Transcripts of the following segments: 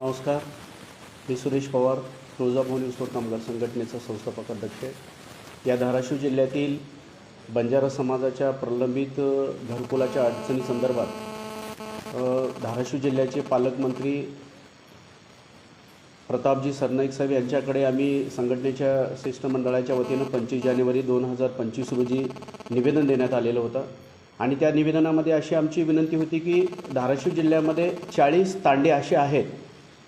नमस्कार. मी सुरेश पवार तुळजाभवानी ऊसतोड कामगार संघटनेचा संस्थापक अध्यक्ष. या धाराशिव जिल्ह्यातील बंजारा समाजाच्या प्रलंबित घरकुलाच्या अडचणीसंदर्भात धाराशिव जिल्ह्याचे पालकमंत्री प्रतापजी सरनाईक साहेब यांच्याकडे आम्ही संघटनेच्या शिष्टमंडळाच्या वतीनं पंचवीस जानेवारी दोन हजार पंचवीस रोजी निवेदन देण्यात आलेलं होतं. आणि त्या निवेदनामध्ये अशी आमची विनंती होती की धाराशिव जिल्ह्यामध्ये चाळीस तांडे असे आहेत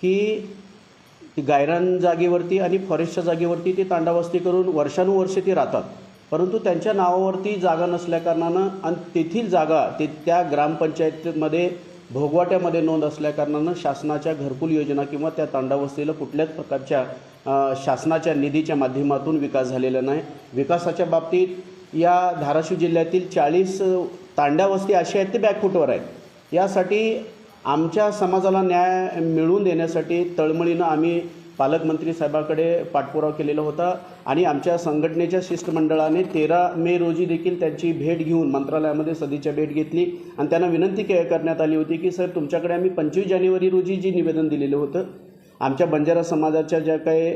की गायरान जागेवरती आणि फॉरेस्टच्या जागेवरती ते तांडावस्ती करून वर्षानुवर्षे ते राहतात. परंतु त्यांच्या नावावरती जागा नसल्याकारणानं आणि तेथील जागा ते त्या ग्रामपंचायतीमध्ये भोगवाट्यामध्ये नोंद असल्याकारणानं शासनाच्या घरकुल योजना किंवा त्या तांडावस्तीला कुठल्याच प्रकारच्या शासनाच्या निधीच्या माध्यमातून विकास झालेला नाही. विकासाच्या बाबतीत या धाराशिव जिल्ह्यातील चाळीस तांड्यावस्ती अशी आहेत ते बॅकफुटवर आहेत. यासाठी आमच्या समाजाला न्याय मिळवून देण्यासाठी तळमळीनं आम्ही पालकमंत्री साहेबाकडे पाठपुरावा केलेला होता आणि आमच्या संघटनेच्या शिष्टमंडळाने तेरा मे रोजी देखील त्यांची भेट घेऊन मंत्रालयामध्ये सदीच्या भेट घेतली. आणि त्यांना विनंती के करण्यात आली होती की सर तुमच्याकडे आम्ही पंचवीस जानेवारी रोजी जी निवेदन दिलेलं होतं आमच्या बंजारा समाजाच्या ज्या काही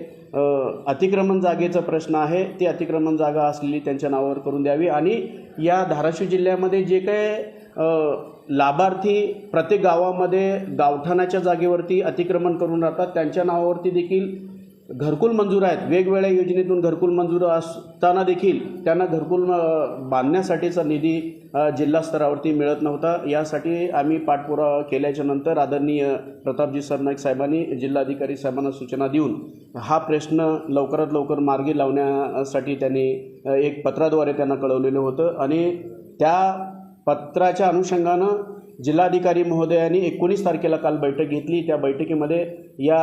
अतिक्रमण जागेचा प्रश्न आहे ती अतिक्रमण जागा असलेली त्यांच्या नावावर करून द्यावी. आणि या धाराशिव जिल्ह्यामध्ये जे काही लाभार्थी प्रत्येक गावामध्ये गावठाणाच्या जागेवरती अतिक्रमण करून राहतात. त्यांच्या नावावरती देखील घरकुल मंजूर आहेत. वेगवेगळ्या योजनेतून घरकुल मंजूर असताना देखील त्यांना घरकुल बांधण्यासाठीचा निधी जिल्हा स्तरावरती मिळत नव्हता. यासाठी आम्ही पाठपुरावा केल्याच्यानंतर आदरणीय प्रतापजी सरनाईक साहेबांनी जिल्हाधिकारी साहेबांना सूचना देऊन हा प्रश्न लवकरात लवकर मार्गी लावण्यासाठी त्यांनी एक पत्राद्वारे त्यांना कळवलेलं होतं. आणि त्या पत्राच्या अनुषंगानं जिल्हाधिकारी महोदयांनी एकोणीस तारखेला काल बैठक घेतली. त्या बैठकीमध्ये या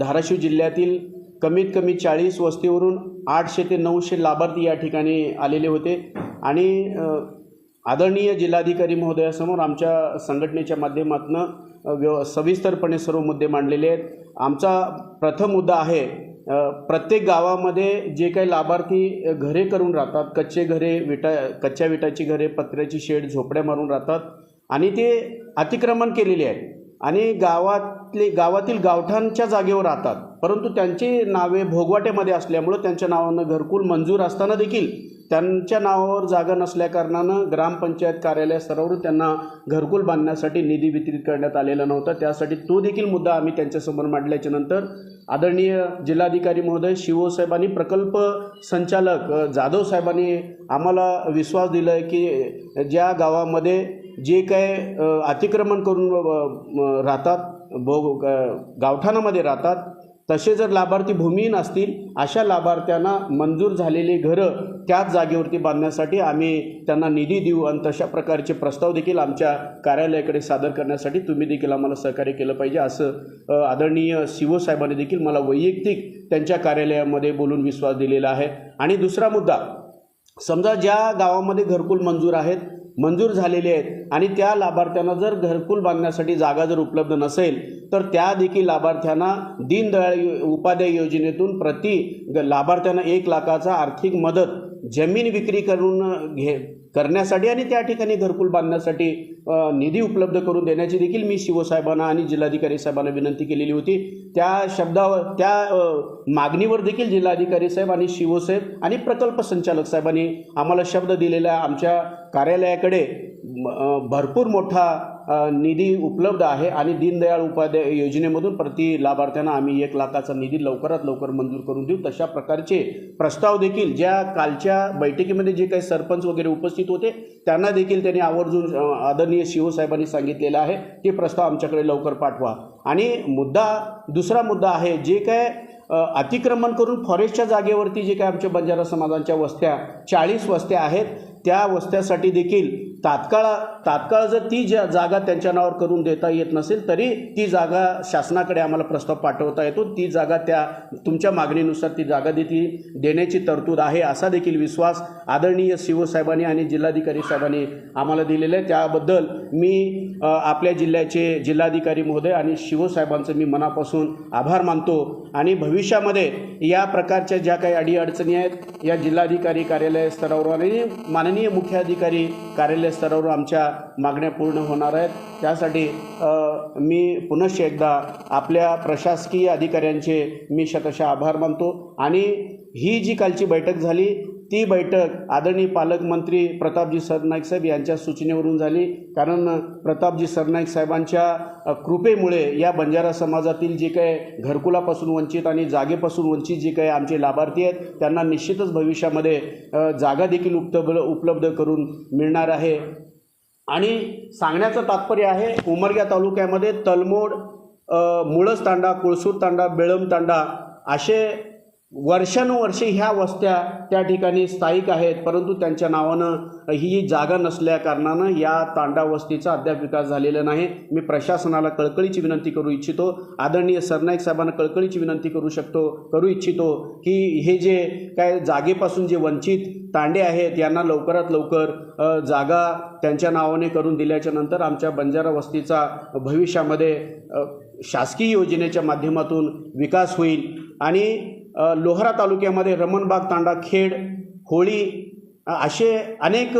धाराशिव जिल्ह्यातील कमीत कमी चाळीस वस्तीवरून आठशे ते नऊशे लाभार्थी या ठिकाणी आलेले होते. आणि आदरणीय जिल्हाधिकारी महोदयासमोर आमच्या संघटनेच्या माध्यमातून व्यव सविस्तरपणे सर्व मुद्दे मांडलेले आहेत. आमचा प्रथम मुद्दा आहे प्रत्येक गावामध्ये जे काही लाभार्थी घरे करून राहतात कच्चे घरे विटा कच्च्या विटाची घरे पत्र्याची शेड झोपड्या मारून राहतात आणि ते अतिक्रमण केलेले आहे आणि गावातले गावातील गावठांच्या जागेवर राहतात. परंतु त्यांची नावे भोगवाट्यामध्ये असल्यामुळं त्यांच्या नावानं घरकुल मंजूर असताना देखील त्यांच्या नावावर जागा नसल्याकारणानं ग्रामपंचायत कार्यालय स्तरावरून त्यांना घरकुल बांधण्यासाठी निधी वितरित करण्यात आलेला नव्हता. त्यासाठी तो देखील मुद्दा आम्ही त्यांच्यासमोर मांडल्याच्या नंतर आदरणीय जिल्हाधिकारी महोदय शिवसाहेबांनी प्रकल्प संचालक जाधव साहेबांनी आम्हाला विश्वास दिला आहे की ज्या गावामध्ये जे काय अतिक्रमण करून राहतात भोग गावठाणामध्ये राहतात तसे जर लाभार्थी भूमिहीन असतील अशा लाभार्थ्यांना मंजूर झालेली घरं त्याच जागेवरती बांधण्यासाठी आम्ही त्यांना निधी देऊ आणि तशा प्रकारचे प्रस्ताव देखील आमच्या कार्यालयाकडे सादर करण्यासाठी तुम्ही देखील आम्हाला सहकार्य केलं पाहिजे असं आदरणीय शिवसाहेबांनी देखील मला वैयक्तिक त्यांच्या कार्यालयामध्ये बोलून विश्वास दिलेला आहे. आणि दुसरा मुद्दा समजा ज्या गावामध्ये घरकुल मंजूर आहेत मंजूर झालेले आहेत. आणि त्या लाभार्थ्यांना जर घरकुल बांधण्यासाठी जागा जर उपलब्ध नसेल तर त्या देखील लाभार्थ्यांना दीनदयाळ उपाध्याय योजनेतून प्रति ग- लाभार्थ्यांना एक लाखाचा आर्थिक मदत जमीन विक्री करून घे करण्यासाठी आणि त्या ठिकाणी घरकुल बांधण्यासाठी निधी उपलब्ध करून देण्याची देखील मी शिवसाहेबांना आणि जिल्हाधिकारी साहेबांना विनंती केलेली होती. त्या शब्दावर त्या मागणीवर देखील जिल्हाधिकारी साहेब आणि शिवसाहेब आणि प्रकल्प संचालक साहेबांनी आम्हाला शब्द दिलेला. आमच्या कार्यालयाकडे म, भरपूर मोठा निधी उपलब्ध आहे आणि दीनदयाळ उपाध्याय योजनेमधून प्रति लाभार्थ्यांना आम्ही एक लाखाचा निधी लवकरात लवकर मंजूर करून देऊ. तशा प्रकारचे प्रस्ताव देखील ज्या कालच्या बैठकीमध्ये जे काही सरपंच वगैरे उपस्थित होते त्यांना देखील त्यांनी आवर्जून आदरणीय शिवसाहेबांनी सांगितलेलं आहे ते प्रस्ताव आमच्याकडे लवकर पाठवा. आणि मुद्दा दुसरा मुद्दा आहे जे काय अतिक्रमण करून फॉरेस्टच्या जागेवरती जे काय आमच्या बंजारा समाजांच्या वस्त्या चाळीस वस्त्या आहेत त्या वस्त्यासाठी देखील तात्काळ तात्काळ जर ती ज्या जागा त्यांच्या नावावर करून देता येत नसेल तरी ती जागा शासनाकडे आम्हाला प्रस्ताव पाठवता येतो. ती जागा त्या तुमच्या मागणीनुसार ती जागा देती देण्याची तरतूद आहे असा देखील विश्वास आदरणीय शिवसाहेबांनी आणि जिल्हाधिकारी साहेबांनी आम्हाला दिलेला आहे. त्याबद्दल मी आपल्या जिल्ह्याचे जिल्हाधिकारी महोदय आणि शिवसाहेबांचं मी मनापासून आभार मानतो आणि भविष्यामध्ये या प्रकारच्या ज्या काही अडीअडचणी आहेत या जिल्हाधिकारी कार्यालय स्तरावर आणि माननीय मुख्याधिकारी कार्यालय स्तरावर आमच्या मागण्या पूर्ण होणार आहेत. त्यासाठी मी पुनश्च एकदा आपल्या प्रशासकीय अधिकाऱ्यांचे मी शतशः आभार मानतो. आणि ही जी कालची बैठक झाली ती बैठक आदरणीय पालकमंत्री प्रतापजी सरनाईक साहेब यांच्या सूचनेवरून झाली. कारण प्रतापजी सरनाईक साहेबांच्या कृपेमुळे या बंजारा समाजातील जे काही घरकुलापासून वंचित आणि जागेपासून वंचित जे काही आमचे लाभार्थी आहेत त्यांना निश्चितच भविष्यामध्ये जागा देखील उपलब्ध उपलब्ध करून मिळणार आहे. आणि सांगण्याचं तात्पर्य आहे उमरग्या तालुक्यामध्ये तलमोड मुळस तांडा कुळसूर तांडा बेळम तांडा असे वर्षानुवर्षे ह्या वस्त्या त्या ठिकाणी स्थायिक आहेत परंतु त्यांच्या नावानं ही जागा नसल्या कारणानं या तांडा वस्तीचा अद्याप विकास झालेला नाही. मी प्रशासनाला कळकळीची विनंती करू इच्छितो आदरणीय सरनाईक साहेबांना कळकळीची विनंती करू शकतो करू इच्छितो की हे जे काय जागेपासून जे वंचित तांडे आहेत यांना लवकरात लवकर जागा त्यांच्या नावाने करून दिल्याच्या नंतर आमच्या बंजारा वस्तीचा भविष्यामध्ये शासकीय योजनेच्या माध्यमातून विकास होईल. आणि लोहरा तालुक्यामध्ये रमणबाग तांडा खेड होळी असे अनेक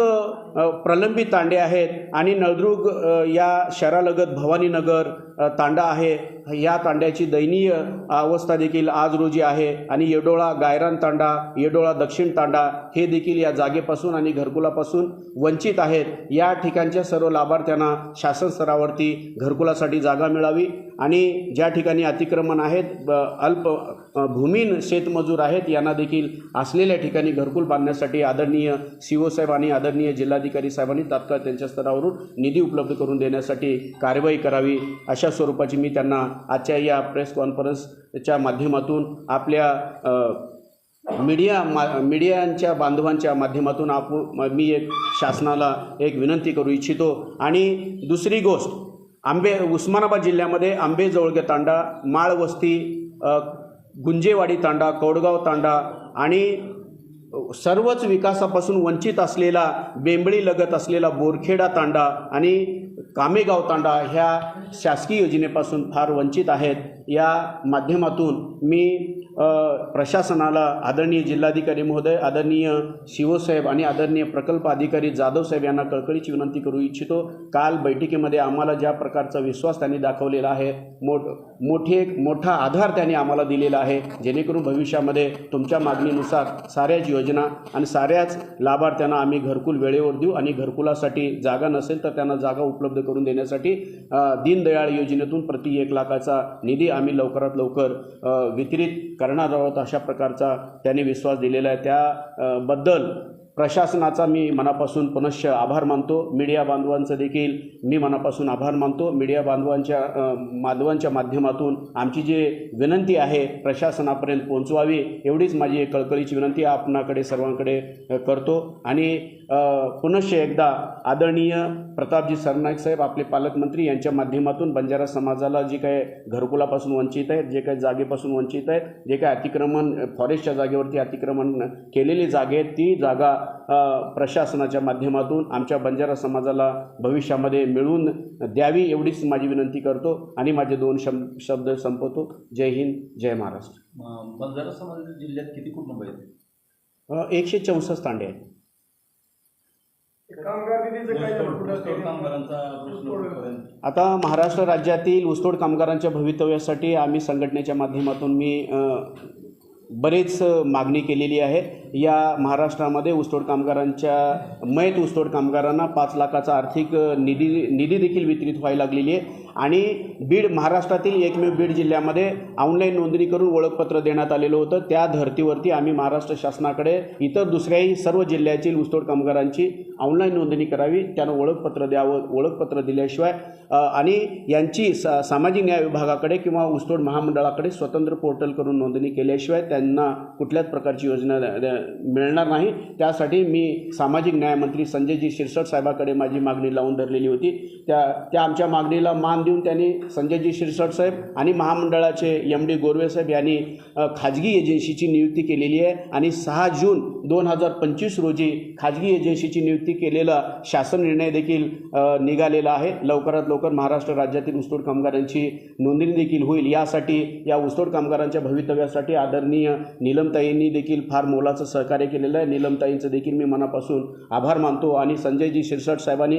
प्रलंबित तांडे आहेत. आणि नळदुर्ग या शहरालगत भवानीनगर तांडा आहे. या तांड्याची दयनीय अवस्था देखील आज रोजी आहे. आणि येडोळा गायरान तांडा येडोळा दक्षिण तांडा हे देखील या जागेपासून आणि घरकुलापासून वंचित आहेत. या ठिकाणच्या सर्व लाभार्थ्यांना शासन स्तरावरती घरकुलासाठी जागा मिळावी. आणि ज्या ठिकाणी अतिक्रमण आहेत ब- अल्प भूमीन शेतमजूर आहेत यांना देखील असलेल्या ठिकाणी घरकुल बांधण्यासाठी आदरणीय सी ओ साहेब आणि आदरणीय जिल्हाधिकारी साहेबांनी तात्काळ त्यांच्या स्तरावरून निधी उपलब्ध करून देण्यासाठी कारवाई करावी अशा स्वरूपाची मी त्यांना आजच्या या प्रेस कॉन्फरन्सच्या माध्यमातून आपल्या मीडिया मा मीडियांच्या बांधवांच्या माध्यमातून आप मी एक शासनाला एक विनंती करू इच्छितो. आणि दुसरी गोष्ट आंबे उस्मानाबाद जिल्ह्यामध्ये आंबेजवळगे तांडा माळवस्ती गुंजेवाडी तांडा कोडगाव तांडा आणि सर्वच विकासापासून वंचित असलेला बेंबळी लगत असलेला बोरखेडा तांडा आणि कामेगाव तांडा ह्या शासकीय योजनेपासून फार वंचित आहेत. या माध्यमातून मी प्रशासनाला आदरणीय जिल्हाधिकारी महोदय आदरणीय शिवसाहेब आणि आदरणीय प्रकल्प अधिकारी जाधव साहेब यांना कळकळीची विनंती करू इच्छितो. काल बैठकीमध्ये आम्हाला ज्या प्रकारचा विश्वास त्यांनी दाखवलेला आहे मोठ मोठे एक मोठा आधार त्यांनी आम्हाला दिलेला आहे जेणेकरून भविष्यामध्ये तुमच्या मागणीनुसार साऱ्याच योजना आणि साऱ्याच लाभार्थ्यांना आम्ही घरकुल वेळेवर देऊ आणि घरकुलासाठी जागा नसेल तर त्यांना जागा उपलब्ध करून देण्यासाठी दीनदयाळ योजनेतून प्रति एक लाखाचा निधी आम्ही लवकरात लवकर वितरित वितरित करणार आहोत अशा प्रकारचा त्यांनी विश्वास दिलेला आहे. त्या बद्दल प्रशासनाचा मी मनापासून पुनश्च आभार मानतो. मीडिया बांधवांचं देखील मी मनापासून आभार मानतो. मीडिया बांधवांच्या माधवांच्या बांधवांच्या माध्यमातून आमची जी विनंती आहे प्रशासनापर्यंत पोहोचवावी एवढीच माझी कळकळीची विनंती आपणाकडे सर्वांकडे करतो. आणि पुनश्च एकदा आदरणीय प्रतापजी सरनाईक साहेब आपले पालकमंत्री यांच्या माध्यमातून बंजारा समाजाला जी काय घरकुलापासून वंचित आहेत जे काही जागेपासून वंचित आहेत जे काही अतिक्रमण फॉरेस्टच्या जागेवरती अतिक्रमण केलेली जागे आहेत ती जागा प्रशासनाच्या माध्यमातून आमच्या बंजारा समाजाला भविष्यामध्ये मिळवून द्यावी एवढीच माझी विनंती करतो आणि माझे दोन शब शब्द संपवतो. जय हिंद जय महाराष्ट्र. बंजारा समाजाच्या जिल्ह्यात किती कुटुंब आहेत? एकशे चौसष्ट तांडे आहेत. आता महाराष्ट्र राज्यातील ऊसतोड कामगारांच्या भवितव्यासाठी आम्ही संघटनेच्या माध्यमातून मी बरेच मागणी केलेली आहे. या महाराष्ट्रामध्ये ऊसतोड कामगारांच्या मयत ऊसतोड कामगारांना पाच लाखाचा आर्थिक निधी निधी देखील वितरित व्हायला लागलेली आहे. आणि बीड महाराष्ट्रातील एकमेव बीड जिल्ह्यामध्ये ऑनलाईन नोंदणी करून ओळखपत्र देण्यात आलेलं होतं. त्या धर्तीवरती आम्ही महाराष्ट्र शासनाकडे इतर दुसऱ्याही सर्व जिल्ह्यातील ऊसतोड कामगारांची ऑनलाईन नोंदणी करावी त्यांना ओळखपत्र द्यावं ओळखपत्र दिल्याशिवाय आणि यांची सा सामाजिक न्याय विभागाकडे किंवा ऊसतोड महामंडळाकडे स्वतंत्र पोर्टल करून नोंदणी केल्याशिवाय त्यांना कुठल्याच प्रकारची योजना मिळणार नाही. त्यासाठी मी सामाजिक न्यायमंत्री संजयजी शिरसट साहेबाकडे माझी मागणी लावून धरलेली होती. त्या त्या आमच्या मागणीला मान मान देऊन त्यांनी संजयजी शिरसाट साहेब आणि महामंडळाचे एम डी गोरवे साहेब यांनी खाजगी एजन्सीची नियुक्ती केलेली आहे. आणि सहा जून दोन हजार पंचवीस रोजी खाजगी एजन्सीची नियुक्ती केलेला शासन निर्णय देखील निघालेला आहे. लवकरात लवकर महाराष्ट्र राज्यातील ऊसतोड कामगारांची नोंदणी देखील होईल. यासाठी या ऊसतोड कामगारांच्या भवितव्यासाठी आदरणीय नीलमताईंनी देखील फार मोलाचं सहकार्य केलेलं आहे. नीलमताईंचं देखील मी मनापासून आभार मानतो. आणि संजयजी शिरसाट साहेबांनी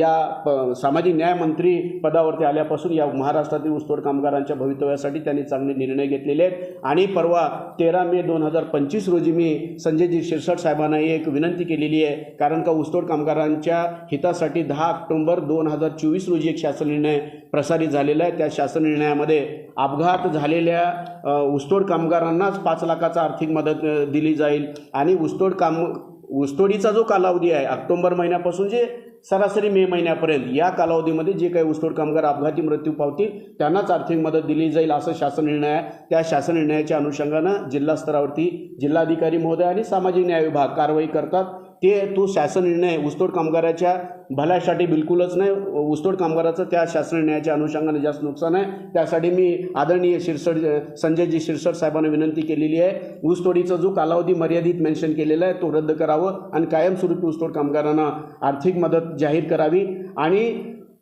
या प- सामाजिक न्याय मंत्री पदावरती आल्यापासून या महाराष्ट्रातील ऊसतोड कामगारांच्या भवितव्यासाठी त्यांनी चांगले निर्णय घेतलेले आहेत. आणि परवा तेरा मे दोन हजार पंचवीस रोजी मी संजयजी शिरसाट साहेबांना एक विनंती केलेली आहे. कारण का ऊसतोड कामगारांच्या हितासाठी दहा ऑक्टोंबर दोन हजार चोवीस रोजी एक शासन निर्णय प्रसारित झालेला आहे. त्या शासन निर्णयामध्ये अपघात झालेल्या ऊसतोड कामगारांनाच पाच लाखाचा आर्थिक मदत दिली जाईल. आणि ऊसतोड काम ऊसतोडीचा जो कालावधी आहे ऑक्टोबर महिन्यापासून जे सरासरी मे महिन्यापर्यंत. या कालावधीमध्ये जे काही ऊसतोड कामगार अपघाती मृत्यू पावतील त्यांनाच आर्थिक मदत दिली जाईल असं शासन निर्णय आहे. त्या शासन निर्णयाच्या अनुषंगानं जिल्हा स्तरावरती जिल्हाधिकारी महोदय आणि सामाजिक न्याय विभाग कारवाई करतात. ते तो शासन निर्णय ऊसतोड कामगाराच्या भल्यासाठी बिलकुलच नाही. ऊसतोड कामगाराचं त्या शासन निर्णयाच्या अनुषंगाने जास्त नुकसान आहे. त्यासाठी मी आदरणीय शिरसट संजयजी शिरसट साहेबांना विनंती केलेली आहे. ऊसतोडीचा जो कालावधी मर्यादित मेन्शन केलेला आहे तो रद्द करावं आणि कायमस्वरूपी ऊसतोड कामगारांना आर्थिक मदत जाहीर करावी. आणि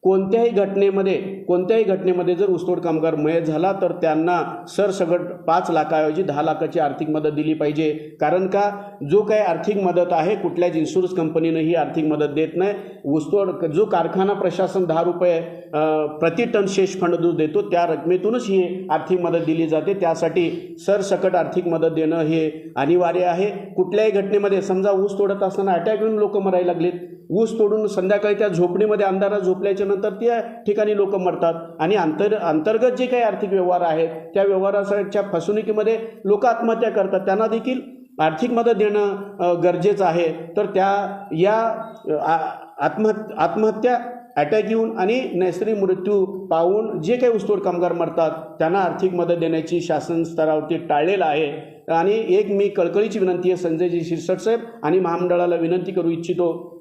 कोणत्याही घटनेमध्ये कोणत्याही घटनेमध्ये जर ऊसतोड कामगार मयत झाला तर त्यांना सरसगट पाच लाखाऐवजी दहा लाखाची आर्थिक मदत दिली पाहिजे. कारण का? जो काही आर्थिक मदत आहे कुठल्याच इन्शुरन्स कंपनीनं ही आर्थिक मदत देत नाही. ऊसतोड जो कारखाना प्रशासन दहा रुपये प्रति टन शेष फंड जो देतो त्या रकमेतूनच ही आर्थिक मदत दिली जाते. त्यासाठी सरसकट आर्थिक मदत देणं हे अनिवार्य आहे. कुठल्याही घटनेमध्ये समजा ऊस तोडत असताना अटॅक येऊन लोक मरायला लागलेत. ऊस तोडून संध्याकाळी त्या झोपडीमध्ये अंधारात झोपल्याच्या नंतर त्या ठिकाणी लोक मरतात. आणि अंतर अंतर्गत जे काही आर्थिक व्यवहार आहेत त्या व्यवहाराच्या फसवणुकीमध्ये लोक आत्महत्या करतात. त्यांना देखील आर्थिक मदत देणं गरजेचं आहे. तर त्या या अ, आ- आत्महत्या अटॅक येऊन आणि नैसर्गिक मृत्यू पाहून जे काही ऊसतोड कामगार मरतात त्यांना आर्थिक मदत देण्याची शासन स्तरावरती टाळलेलं आहे. आणि एक मी कळकळीची विनंती आहे संजयजी शिरसट साहेब आणि महामंडळाला विनंती करू इच्छितो.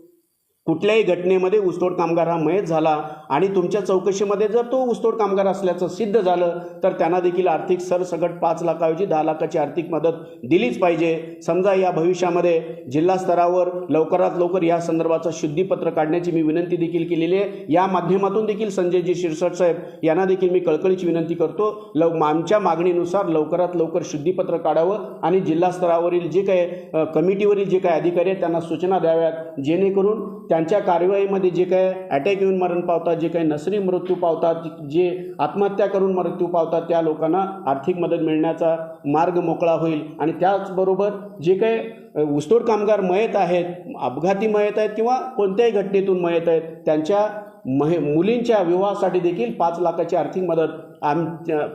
कुठल्याही घटनेमध्ये ऊसतोड कामगार हा मयत झाला आणि तुमच्या चौकशीमध्ये जर तो ऊसतोड कामगार असल्याचं सिद्ध झालं तर त्यांना देखील आर्थिक सरसकट पाच लाखाऐवजी दहा लाखाची आर्थिक मदत दिलीच पाहिजे. समजा या भविष्यामध्ये जिल्हा स्तरावर लवकरात लवकर या संदर्भाचं शुद्धीपत्र काढण्याची मी विनंती देखील केलेली आहे. या माध्यमातून देखील संजयजी शिरसट साहेब यांना देखील मी कळकळीची विनंती करतो. लव आमच्या मागणीनुसार लवकरात लवकर शुद्धीपत्र काढावं आणि जिल्हा स्तरावरील जे काही कमिटीवरील जे काही अधिकारी आहेत त्यांना सूचना द्याव्यात जेणेकरून त्यांच्या कारवाईमध्ये जे काही अटॅक येऊन मरण पावतात जे काही नसरी मृत्यू पावतात जे आत्महत्या करून मृत्यू पावतात त्या लोकांना आर्थिक मदत मिळण्याचा मार्ग मोकळा होईल. आणि त्याचबरोबर जे काही ऊसतोड कामगार मयत आहेत अपघाती मयत आहेत किंवा कोणत्याही घटनेतून मयत आहेत त्यांच्या महे मुलींच्या विवाहासाठी देखील पाच लाखाची आर्थिक मदत आम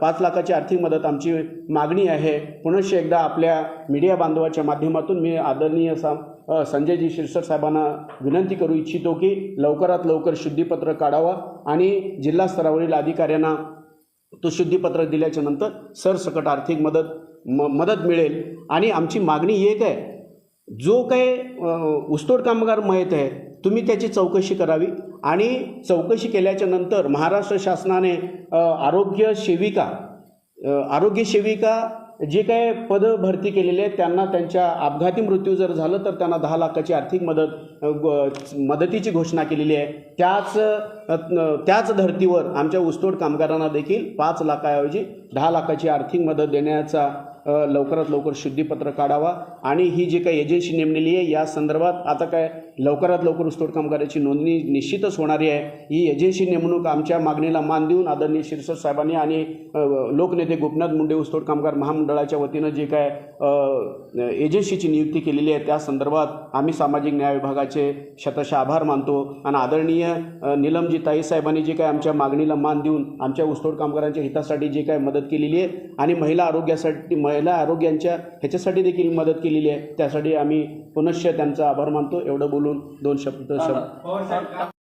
पाच लाखाची आर्थिक मदत आमची मागणी आहे. पुनश्च एकदा आपल्या मीडिया बांधवाच्या माध्यमातून मी आदरणीय सा संजयजी शिरसट साहेबांना विनंती करू इच्छितो की लवकरात लवकर शुद्धीपत्र काढावा आणि जिल्हा स्तरावरील अधिकाऱ्यांना तो शुद्धीपत्र दिल्याच्या नंतर सरसकट आर्थिक मदत म मदत मिळेल. आणि आमची मागणी एक आहे जो काही अ, ऊसतोड कामगार माहीत आहे तुम्ही त्याची चौकशी करावी. आणि चौकशी केल्याच्यानंतर महाराष्ट्र शासनाने आरोग्य सेविका आरोग्य सेविका जे काही पदं भरती केलेली आहेत त्यांना त्यांच्या अपघाती मृत्यू जर झालं तर त्यांना दहा लाखाची आर्थिक मदत मदतीची घोषणा केलेली आहे. त्याच त्याच धर्तीवर आमच्या ऊसतोड कामगारांना देखील पाच लाखाऐवजी दहा लाखाची आर्थिक मदत देण्याचा लवकरात लवकर शुद्धीपत्र काढावा. आणि ही जी काही एजन्सी नेमलेली आहे या संदर्भात आता काय लवकरात लवकर ऊसतोड कामगाराची नोंदणी निश्चितच होणारी आहे. ही एजन्सी नेमणूक आमच्या मागणीला मान देऊन आदरणीय शिरसट साहेबांनी आणि लोकनेते गोपनाथ मुंडे ऊसतोड कामगार महामंडळाच्या वतीनं जे काय एजन्सीची नियुक्ती केलेली आहे त्या संदर्भात आम्ही सामाजिक न्याय विभागाचे शतशः आभार मानतो. आणि आदरणीय निलमजी ताई साहेबांनी जे काय आमच्या मागणीला मान देऊन आमच्या ऊसतोड कामगारांच्या हितासाठी जे काय मदत केलेली आहे आणि महिला आरोग्यासाठी महिला आरोग्यांच्या ह्याच्यासाठी देखील मदत केलेली आहे त्यासाठी आम्ही पुनश्च त्यांचा आभार मानतो. एवढं बोलून दोन शब्द शब्द.